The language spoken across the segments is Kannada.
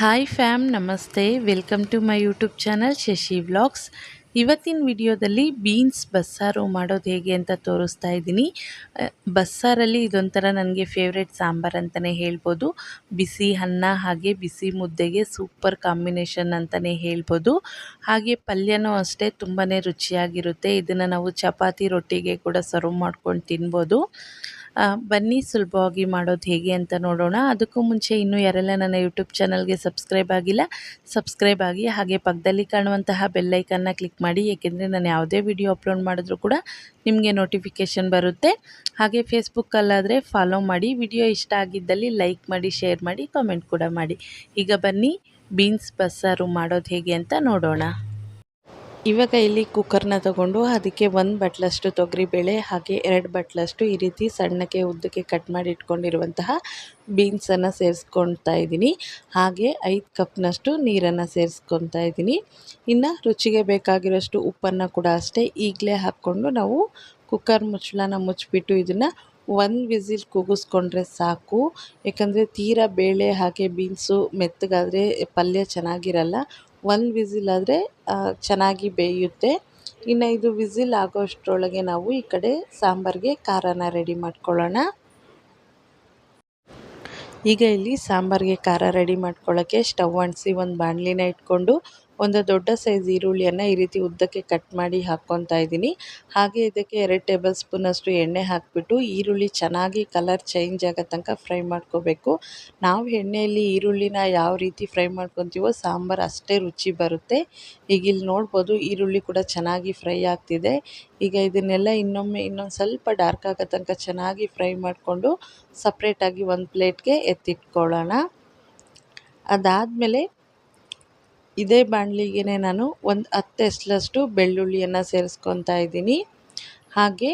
హాయ్ ఫ్యామ్ నమస్తే. Welcome to my YouTube channel Shashi blogs ಇವತ್ತಿನ ವಿಡಿಯೋದಲ್ಲಿ ಬೀನ್ಸ್ ಬಸ್ಸಾರು ಮಾಡೋದು ಹೇಗೆ ಅಂತ ತೋರಿಸ್ತಾ ಇದ್ದೀನಿ. ಬಸ್ಸಾರಲ್ಲಿ ಇದೊಂಥರ ನನಗೆ ಫೇವ್ರೆಟ್ ಸಾಂಬಾರ್ ಅಂತಲೇ ಹೇಳ್ಬೋದು. ಬಿಸಿ ಅನ್ನ ಹಾಗೆ ಬಿಸಿ ಮುದ್ದೆಗೆ ಸೂಪರ್ ಕಾಂಬಿನೇಷನ್ ಅಂತಲೇ ಹೇಳ್ಬೋದು. ಹಾಗೆ ಪಲ್ಯನೂ ಅಷ್ಟೇ ತುಂಬಾ ರುಚಿಯಾಗಿರುತ್ತೆ. ಇದನ್ನು ನಾವು ಚಪಾತಿ ರೊಟ್ಟಿಗೆ ಕೂಡ ಸರ್ವ್ ಮಾಡ್ಕೊಂಡು ತಿನ್ಬೋದು. ಬನ್ನಿ ಸುಲಭವಾಗಿ ಮಾಡೋದು ಹೇಗೆ ಅಂತ ನೋಡೋಣ. ಅದಕ್ಕೂ ಮುಂಚೆ ಇನ್ನೂ ಯಾರೆಲ್ಲ ನನ್ನ ಯೂಟ್ಯೂಬ್ ಚಾನಲ್ಗೆ ಸಬ್ಸ್ಕ್ರೈಬ್ ಆಗಿಲ್ಲ ಸಬ್ಸ್ಕ್ರೈಬ್ ಆಗಿ ಹಾಗೆ ಪಕ್ಕದಲ್ಲಿ ಕಾಣುವಂತಹ ಬೆಲ್ಲೈಕನ್ನ ಕ್ಲಿಕ್ ಮಾಡಿ. ಏಕೆಂದರೆ ನಾನು ಯಾವುದೇ ವಿಡಿಯೋ ಅಪ್ಲೋಡ್ ಮಾಡಿದ್ರೂ ಕೂಡ ನಿಮಗೆ ನೋಟಿಫಿಕೇಷನ್ ಬರುತ್ತೆ. ಹಾಗೆ ಫೇಸ್ಬುಕ್ಕಲ್ಲಾದರೆ ಫಾಲೋ ಮಾಡಿ, ವಿಡಿಯೋ ಇಷ್ಟ ಆಗಿದ್ದಲ್ಲಿ ಲೈಕ್ ಮಾಡಿ ಶೇರ್ ಮಾಡಿ ಕಾಮೆಂಟ್ ಕೂಡ ಮಾಡಿ. ಈಗ ಬನ್ನಿ ಬೀನ್ಸ್ ಬಸ್ಸಾರು ಮಾಡೋದು ಹೇಗೆ ಅಂತ ನೋಡೋಣ. ಇವಾಗ ಇಲ್ಲಿ ಕುಕ್ಕರ್ನ ತಗೊಂಡು ಅದಕ್ಕೆ ಒಂದು ಬಟ್ಲಷ್ಟು ತೊಗರಿಬೇಳೆ ಹಾಗೆ ಎರಡು ಬಟ್ಲಷ್ಟು ಈ ರೀತಿ ಸಣ್ಣಕ್ಕೆ ಉದ್ದಕ್ಕೆ ಕಟ್ ಮಾಡಿ ಇಟ್ಕೊಂಡಿರುವಂತಹ ಬೀನ್ಸನ್ನು ಸೇರಿಸ್ಕೊಳ್ತಾ ಇದ್ದೀನಿ. ಹಾಗೆ ಐದು ಕಪ್ನಷ್ಟು ನೀರನ್ನು ಸೇರಿಸ್ಕೊತಾ ಇದ್ದೀನಿ. ಇನ್ನು ರುಚಿಗೆ ಬೇಕಾಗಿರೋಷ್ಟು ಉಪ್ಪನ್ನು ಕೂಡ ಅಷ್ಟೇ ಈಗಲೇ ಹಾಕ್ಕೊಂಡು ನಾವು ಕುಕ್ಕರ್ ಮುಚ್ಚಳನ ಮುಚ್ಚಿಬಿಟ್ಟು ಇದನ್ನು ಒಂದು ವಿಸಿಲ್ ಕೂಗಿಸ್ಕೊಂಡ್ರೆ ಸಾಕು. ಯಾಕಂದರೆ ತೀರಾ ಬೇಳೆ ಹಾಗೆ ಬೀನ್ಸು ಮೆತ್ತಗಾದರೆ ಪಲ್ಯ ಚೆನ್ನಾಗಿರಲ್ಲ. ಒಂದು ವಿಸಿಲ್ ಆದರೆ ಚೆನ್ನಾಗಿ ಬೇಯುತ್ತೆ. ಇನ್ನು ಇದು ವಿಸಿಲ್ ಆಗೋಷ್ಟರೊಳಗೆ ನಾವು ಈ ಕಡೆ ಸಾಂಬಾರಿಗೆ ಖಾರನ ರೆಡಿ ಮಾಡ್ಕೊಳ್ಳೋಣ. ಈಗ ಇಲ್ಲಿ ಸಾಂಬಾರಿಗೆ ಖಾರ ರೆಡಿ ಮಾಡ್ಕೊಳ್ಳೋಕ್ಕೆ ಸ್ಟವ್ ಅಂಟಿಸಿ ಒಂದು ಬಾಣಲಿನ ಇಟ್ಕೊಂಡು ಒಂದು ದೊಡ್ಡ ಸೈಜ್ ಈರುಳ್ಳಿಯನ್ನು ಈ ರೀತಿ ಉದ್ದಕ್ಕೆ ಕಟ್ ಮಾಡಿ ಹಾಕ್ಕೊತಾ ಇದ್ದೀನಿ. ಹಾಗೆ ಇದಕ್ಕೆ ಎರಡು ಟೇಬಲ್ ಸ್ಪೂನಷ್ಟು ಎಣ್ಣೆ ಹಾಕಿಬಿಟ್ಟು ಈರುಳ್ಳಿ ಚೆನ್ನಾಗಿ ಕಲರ್ ಚೇಂಜ್ ಆಗೋ ತನಕ ಫ್ರೈ ಮಾಡ್ಕೋಬೇಕು. ನಾವು ಎಣ್ಣೆಯಲ್ಲಿ ಈರುಳ್ಳಿನ ಯಾವ ರೀತಿ ಫ್ರೈ ಮಾಡ್ಕೊತೀವೋ ಸಾಂಬಾರು ಅಷ್ಟೇ ರುಚಿ ಬರುತ್ತೆ. ಈಗ ಇಲ್ಲಿ ನೋಡ್ಬೋದು ಈರುಳ್ಳಿ ಕೂಡ ಚೆನ್ನಾಗಿ ಫ್ರೈ ಆಗ್ತಿದೆ. ಈಗ ಇದನ್ನೆಲ್ಲ ಇನ್ನೊಮ್ಮೆ ಇನ್ನೊಂದು ಸ್ವಲ್ಪ ಡಾರ್ಕ್ ಆಗೋ ತನಕ ಚೆನ್ನಾಗಿ ಫ್ರೈ ಮಾಡಿಕೊಂಡು ಸಪ್ರೇಟಾಗಿ ಒಂದು ಪ್ಲೇಟ್ಗೆ ಎತ್ತಿಟ್ಕೊಳ್ಳೋಣ. ಅದಾದಮೇಲೆ ಇದೇ ಬಾಣಲಿಗೆ ನಾನು ಒಂದು ಹತ್ತು ಎಸ್ಲಷ್ಟು ಬೆಳ್ಳುಳ್ಳಿಯನ್ನು ಸೇರಿಸ್ಕೊತಾ ಇದ್ದೀನಿ. ಹಾಗೆ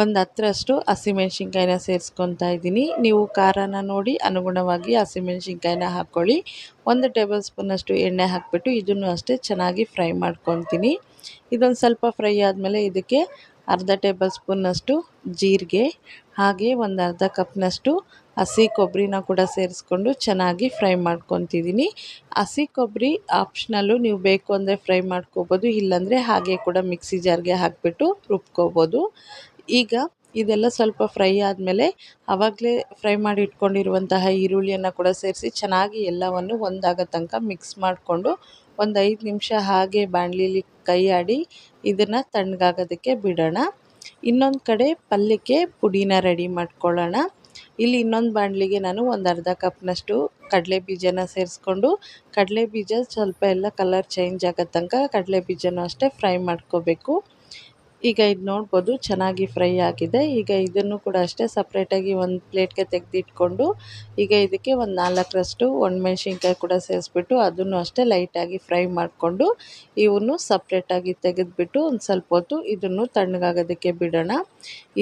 ಒಂದು ಹತ್ತರಷ್ಟು ಹಸಿಮೆಣ್ಸಿನ್ಕಾಯಿನ ಸೇರಿಸ್ಕೊತಾ ಇದ್ದೀನಿ. ನೀವು ಖಾರನ ನೋಡಿ ಅನುಗುಣವಾಗಿ ಹಸಿಮೆಣ್ಸಿನ್ಕಾಯಿನ ಹಾಕ್ಕೊಳ್ಳಿ ಒಂದು ಟೇಬಲ್ ಸ್ಪೂನಷ್ಟು ಎಣ್ಣೆ ಹಾಕಿಬಿಟ್ಟು ಇದನ್ನು ಅಷ್ಟೇ ಚೆನ್ನಾಗಿ ಫ್ರೈ ಮಾಡ್ಕೊತೀನಿ. ಇದೊಂದು ಸ್ವಲ್ಪ ಫ್ರೈ ಆದಮೇಲೆ ಇದಕ್ಕೆ ಅರ್ಧ ಟೇಬಲ್ ಸ್ಪೂನ್ನಷ್ಟು ಜೀರಿಗೆ, ಹಾಗೆ ಒಂದು ಅರ್ಧ ಕಪ್ನಷ್ಟು ಹಸಿ ಕೊಬ್ಬರಿನ ಕೂಡ ಸೇರಿಸ್ಕೊಂಡು ಚೆನ್ನಾಗಿ ಫ್ರೈ ಮಾಡ್ಕೊತಿದ್ದೀನಿ ಹಸಿ ಕೊಬ್ಬರಿ ಆಪ್ಷನಲ್ಲು ನೀವು ಬೇಕು ಅಂದರೆ ಫ್ರೈ ಮಾಡ್ಕೋಬೋದು, ಇಲ್ಲಾಂದರೆ ಹಾಗೆ ಕೂಡ ಮಿಕ್ಸಿ ಜಾರ್ಗೆ ಹಾಕಿಬಿಟ್ಟು ರುಬ್ಕೋಬೋದು. ಈಗ ಇದೆಲ್ಲ ಸ್ವಲ್ಪ ಫ್ರೈ ಆದಮೇಲೆ ಆವಾಗಲೇ ಫ್ರೈ ಮಾಡಿ ಇಟ್ಕೊಂಡಿರುವಂತಹ ಈರುಳ್ಳಿಯನ್ನು ಕೂಡ ಸೇರಿಸಿ ಚೆನ್ನಾಗಿ ಎಲ್ಲವನ್ನು ಒಂದಾಗೋ ತನಕ ಮಿಕ್ಸ್ ಮಾಡಿಕೊಂಡು ಒಂದು ಐದು ನಿಮಿಷ ಹಾಗೆ ಬಾಣಲಿಲಿ ಕೈ ಆಡಿ ಇದನ್ನು ತಣ್ಣಗಾಗೋದಕ್ಕೆ ಬಿಡೋಣ. ಇನ್ನೊಂದು ಕಡೆ ಪಲ್ಯಕ್ಕೆ ಪುಡಿನ ರೆಡಿ ಮಾಡ್ಕೊಳ್ಳೋಣ. ಇಲ್ಲಿ ಇನ್ನೊಂದು ಬಾಣಲಿಗೆ ನಾನು ಒಂದು ಅರ್ಧ ಕಪ್ನಷ್ಟು ಕಡಲೆ ಬೀಜನ ಸೇರಿಸ್ಕೊಂಡು, ಕಡಲೆ ಬೀಜ ಸ್ವಲ್ಪ ಎಲ್ಲ ಕಲರ್ ಚೇಂಜ್ ಆಗೋ ತನಕ ಕಡಲೆ ಬೀಜನೂ ಅಷ್ಟೇ ಫ್ರೈ ಮಾಡ್ಕೋಬೇಕು. ಈಗ ಇದು ನೋಡ್ಬೋದು, ಚೆನ್ನಾಗಿ ಫ್ರೈ ಆಗಿದೆ. ಈಗ ಇದನ್ನು ಕೂಡ ಅಷ್ಟೇ ಸಪ್ರೇಟಾಗಿ ಒಂದು ಪ್ಲೇಟ್ಗೆ ತೆಗೆದಿಟ್ಕೊಂಡು, ಈಗ ಇದಕ್ಕೆ ಒಂದು ನಾಲ್ಕರಷ್ಟು ಒಣಮೆಣ್ಸಿನ್ಕಾಯಿ ಕೂಡ ಸೇರಿಸ್ಬಿಟ್ಟು, ಅದನ್ನು ಅಷ್ಟೇ ಲೈಟಾಗಿ ಫ್ರೈ ಮಾಡಿಕೊಂಡು, ಇವನ್ನು ಸಪ್ರೇಟಾಗಿ ತೆಗೆದುಬಿಟ್ಟು ಒಂದು ಸ್ವಲ್ಪ ಹೊತ್ತು ಇದನ್ನು ತಣ್ಣಗಾಗೋದಕ್ಕೆ ಬಿಡೋಣ.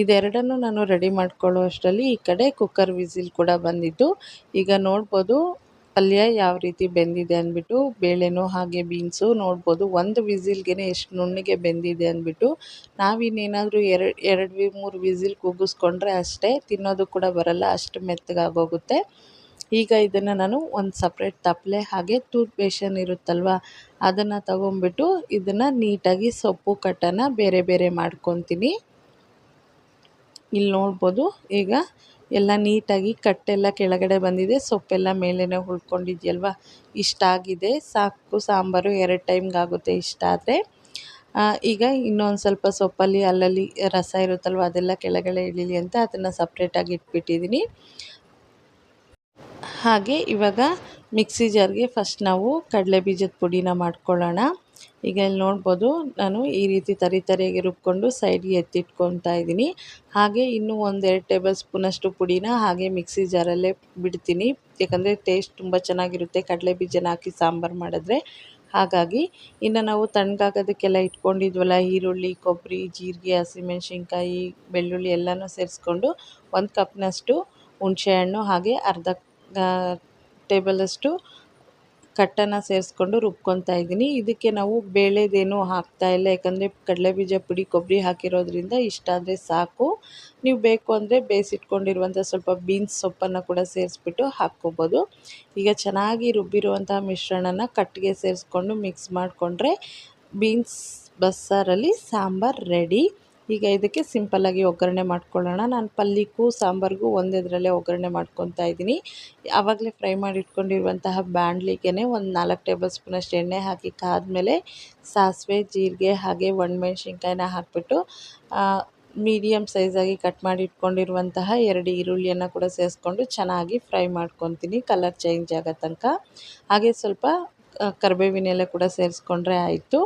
ಇದೆರಡನ್ನು ನಾನು ರೆಡಿ ಮಾಡ್ಕೊಳ್ಳೋ ಅಷ್ಟರಲ್ಲಿ ಈ ಕಡೆ ಕುಕ್ಕರ್ ವಿಸಿಲ್ ಕೂಡ ಬಂದಿದ್ದು. ಈಗ ನೋಡ್ಬೋದು ಪಲ್ಯ ಯಾವ ರೀತಿ ಬೆಂದಿದೆ ಅಂದ್ಬಿಟ್ಟು, ಬೇಳೆನೂ ಹಾಗೆ ಬೀನ್ಸು ನೋಡ್ಬೋದು. ಒಂದು ವಿಸಿಲ್ಗೆ ಎಷ್ಟು ನುಣ್ಣಗೆ ಬೆಂದಿದೆ ಅಂದ್ಬಿಟ್ಟು, ನಾವಿನ್ನೇನಾದರೂ ಎರಡು ಎರಡು ಮೂರು ವಿಸಿಲ್ ಕೂಗಿಸ್ಕೊಂಡ್ರೆ ಅಷ್ಟೇ ತಿನ್ನೋದು ಕೂಡ ಬರಲ್ಲ, ಅಷ್ಟು ಮೆತ್ತಗಾಗೋಗುತ್ತೆ. ಈಗ ಇದನ್ನು ನಾನು ಒಂದು ಸಪ್ರೇಟ್ ತಪ್ಪಲೆ ಹಾಗೆ ಟೂತ್ ಬೇಷನ್ ಇರುತ್ತಲ್ವ, ಅದನ್ನು ತಗೊಂಬಿಟ್ಟು ಇದನ್ನು ನೀಟಾಗಿ ಸೊಪ್ಪು, ಕಟ್ಟನ್ನು ಬೇರೆ ಬೇರೆ ಮಾಡ್ಕೊತೀನಿ. ಇಲ್ಲಿ ನೋಡ್ಬೋದು, ಈಗ ಎಲ್ಲ ನೀಟಾಗಿ ಕಟ್ಟೆಲ್ಲ ಕೆಳಗಡೆ ಬಂದಿದೆ. ಸೊಪ್ಪೆಲ್ಲ ಮೇಲೇ ಇಷ್ಟ ಆಗಿದೆ. ಸಾಕು, ಸಾಂಬಾರು ಎರಡು ಟೈಮ್ಗೆ ಆಗುತ್ತೆ ಇಷ್ಟ ಆದರೆ. ಈಗ ಇನ್ನೊಂದು ಸ್ವಲ್ಪ ಸೊಪ್ಪಲ್ಲಿ, ಅಲ್ಲಲ್ಲಿ ರಸ ಇರುತ್ತಲ್ವ, ಅದೆಲ್ಲ ಕೆಳಗಡೆ ಇಳಿಲಿ ಅಂತ ಅದನ್ನು ಸಪ್ರೇಟಾಗಿ ಇಟ್ಬಿಟ್ಟಿದ್ದೀನಿ. ಹಾಗೆ ಇವಾಗ ಮಿಕ್ಸಿ ಜಾರ್ಗೆ ಫಸ್ಟ್ ನಾವು ಕಡಲೆ ಬೀಜದ ಪುಡಿನ ಮಾಡ್ಕೊಳ್ಳೋಣ. ಈಗ ಇಲ್ಲಿ ನೋಡ್ಬೋದು, ನಾನು ಈ ರೀತಿ ತರಿ ತರಿಯಾಗಿ ರುಬ್ಕೊಂಡು ಸೈಡ್ಗೆ ಎತ್ತಿಟ್ಕೊತಾ ಇದ್ದೀನಿ. ಹಾಗೆ ಇನ್ನೂ ಒಂದೆರಡು ಟೇಬಲ್ ಸ್ಪೂನಷ್ಟು ಪುಡಿನ ಹಾಗೆ ಮಿಕ್ಸಿ ಜಾರಲ್ಲೇ ಬಿಡ್ತೀನಿ. ಯಾಕಂದರೆ ಟೇಸ್ಟ್ ತುಂಬ ಚೆನ್ನಾಗಿರುತ್ತೆ. ಕಡಲೆ ಬೀಜನ ಹಾಕಿ ಸಾಂಬಾರು ಮಾಡಿದ್ರೆ. ಹಾಗಾಗಿ ಇನ್ನು ನಾವು ತಣ್ಣಗಾಗೋದಕ್ಕೆಲ್ಲ ಇಟ್ಕೊಂಡಿದ್ವಲ್ಲ, ಈರುಳ್ಳಿ, ಕೊಬ್ಬರಿ, ಜೀರಿಗೆ, ಹಸಿಮೆಣ್ಸಿನ್ಕಾಯಿ, ಬೆಳ್ಳುಳ್ಳಿ ಎಲ್ಲನೂ ಸೇರಿಸ್ಕೊಂಡು ಒಂದು ಕಪ್ನಷ್ಟು ಹುಣಸೆಹಣ್ಣು ಹಾಗೆ ಅರ್ಧ ಟೇಬಲಷ್ಟು ಕಟ್ಟನ್ನು ಸೇರಿಸ್ಕೊಂಡು ರುಬ್ಕೊತಾ ಇದ್ದೀನಿ. ಇದಕ್ಕೆ ನಾವು ಬೇಳೆದೇನು ಹಾಕ್ತಾ ಇಲ್ಲ. ಯಾಕಂದರೆ ಕಡಲೆಬೀಜ, ಪುಡಿ, ಕೊಬ್ಬರಿ ಹಾಕಿರೋದ್ರಿಂದ ಇಷ್ಟ ಆದರೆ ಸಾಕು. ನೀವು ಬೇಕು ಅಂದರೆ ಬೇಯಿಸಿಟ್ಕೊಂಡಿರುವಂಥ ಸ್ವಲ್ಪ ಬೀನ್ಸ್ ಸೊಪ್ಪನ್ನು ಕೂಡ ಸೇರಿಸ್ಬಿಟ್ಟು ಹಾಕ್ಕೊಬೋದು. ಈಗ ಚೆನ್ನಾಗಿ ರುಬ್ಬಿರುವಂಥ ಮಿಶ್ರಣನ ಕಟ್ಟಿಗೆ ಸೇರಿಸ್ಕೊಂಡು ಮಿಕ್ಸ್ ಮಾಡಿಕೊಂಡ್ರೆ ಬೀನ್ಸ್, ಬಸ್ಸಾರಲ್ಲಿ ಸಾಂಬಾರು ರೆಡಿ. ಈಗ ಇದಕ್ಕೆ ಸಿಂಪಲ್ಲಾಗಿ ಒಗ್ಗರಣೆ ಮಾಡ್ಕೊಳ್ಳೋಣ. ನಾನು ಪಲ್ಯಕ್ಕೂ ಸಾಂಬಾರಿಗೂ ಒಂದೇದರಲ್ಲೇ ಒಗ್ಗರಣೆ ಮಾಡ್ಕೊತಾ ಇದ್ದೀನಿ. ಆವಾಗಲೇ ಫ್ರೈ ಮಾಡಿ ಇಟ್ಕೊಂಡಿರುವಂತಹ ಬಾಣಲಿಗೆ ಒಂದು ನಾಲ್ಕು ಟೇಬಲ್ ಸ್ಪೂನಷ್ಟು ಎಣ್ಣೆ ಹಾಕಿ ಕಾದ್ಮೇಲೆ ಸಾಸಿವೆ, ಜೀರಿಗೆ ಹಾಗೆ ಒಣಮೆಣ್ಸಿನ್ಕಾಯಿನ ಹಾಕಿಬಿಟ್ಟು ಮೀಡಿಯಮ್ ಸೈಜಾಗಿ ಕಟ್ ಮಾಡಿ ಇಟ್ಕೊಂಡಿರುವಂತಹ ಎರಡು ಈರುಳ್ಳಿಯನ್ನು ಕೂಡ ಸೇರಿಸ್ಕೊಂಡು ಚೆನ್ನಾಗಿ ಫ್ರೈ ಮಾಡ್ಕೊತೀನಿ. ಕಲರ್ ಚೇಂಜ್ ಆಗೋ ತನಕ. ಹಾಗೆ ಸ್ವಲ್ಪ ಕರಿಬೇವಿನೆಲೆ ಕೂಡ ಸೇರಿಸ್ಕೊಂಡ್ರೆ ಆಯಿತು.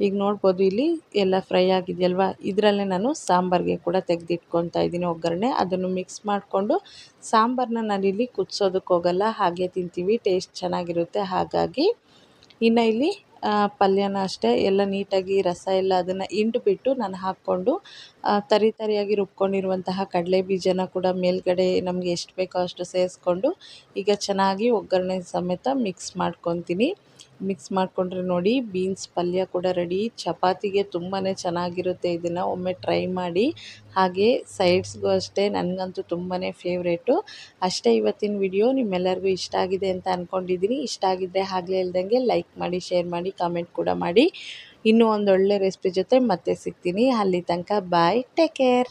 ಈಗ ನೋಡ್ಬೋದು ಇಲ್ಲಿ ಎಲ್ಲ ಫ್ರೈ ಆಗಿದೆಯಲ್ವ? ಇದರಲ್ಲೇ ನಾನು ಸಾಂಬಾರಿಗೆ ಕೂಡ ತೆಗೆದಿಟ್ಕೊತಾ ಇದ್ದೀನಿ ಒಗ್ಗರಣೆ. ಅದನ್ನು ಮಿಕ್ಸ್ ಮಾಡಿಕೊಂಡು ಸಾಂಬಾರನ್ನ ನಾನಿಲ್ಲಿ ಕುದಿಸೋದಕ್ಕೆ ಹೋಗಲ್ಲ ಹಾಗೆ ತಿಂತೀವಿ ಟೇಸ್ಟ್ ಚೆನ್ನಾಗಿರುತ್ತೆ. ಹಾಗಾಗಿ ಇನ್ನು ಇಲ್ಲಿ ಪಲ್ಯನ ಅಷ್ಟೇ, ಎಲ್ಲ ನೀಟಾಗಿ ರಸ ಎಲ್ಲ ಅದನ್ನು ಹಿಂಡ್ಬಿಟ್ಟು ನಾನು ಹಾಕ್ಕೊಂಡು ತರಿ ತರಿಯಾಗಿ ರುಬ್ಕೊಂಡಿರುವಂತಹ ಕಡಲೆ ಬೀಜನ ಕೂಡ ಮೇಲ್ಗಡೆ ನಮಗೆ ಎಷ್ಟು ಬೇಕೋ ಅಷ್ಟು ಸೇರಿಸ್ಕೊಂಡು, ಈಗ ಚೆನ್ನಾಗಿ ಒಗ್ಗರಣೆ ಸಮೇತ ಮಿಕ್ಸ್ ಮಾಡ್ಕೊತೀನಿ. ಮಿಕ್ಸ್ ಮಾಡಿಕೊಂಡ್ರೆ ನೋಡಿ ಬೀನ್ಸ್ ಪಲ್ಯ ಕೂಡ ರೆಡಿ ಚಪಾತಿಗೆ ತುಂಬಾ ಚೆನ್ನಾಗಿರುತ್ತೆ, ಇದನ್ನು ಒಮ್ಮೆ ಟ್ರೈ ಮಾಡಿ. ಹಾಗೆ ಸೈಡ್ಸ್ಗೂ ಅಷ್ಟೇ ನನಗಂತೂ ತುಂಬಾ ಫೇವ್ರೇಟು ಅಷ್ಟೇ ಇವತ್ತಿನ ವಿಡಿಯೋ ನಿಮ್ಮೆಲ್ಲರಿಗೂ ಇಷ್ಟ ಆಗಿದೆ ಅಂತ ಅಂದ್ಕೊಂಡಿದ್ದೀನಿ ಇಷ್ಟ ಆಗಿದ್ದರೆ ಆಗಲೇ ಇಲ್ದಂಗೆ ಲೈಕ್ ಮಾಡಿ ಶೇರ್ ಮಾಡಿ ಕಾಮೆಂಟ್ ಕೂಡ ಮಾಡಿ. ಇನ್ನೂ ಒಂದೊಳ್ಳೆ ರೆಸಿಪಿ ಜೊತೆ ಮತ್ತೆ ಸಿಗ್ತೀನಿ. ಅಲ್ಲಿ ತನಕ ಬಾಯ್ ಟೇಕ್ ಕೇರ್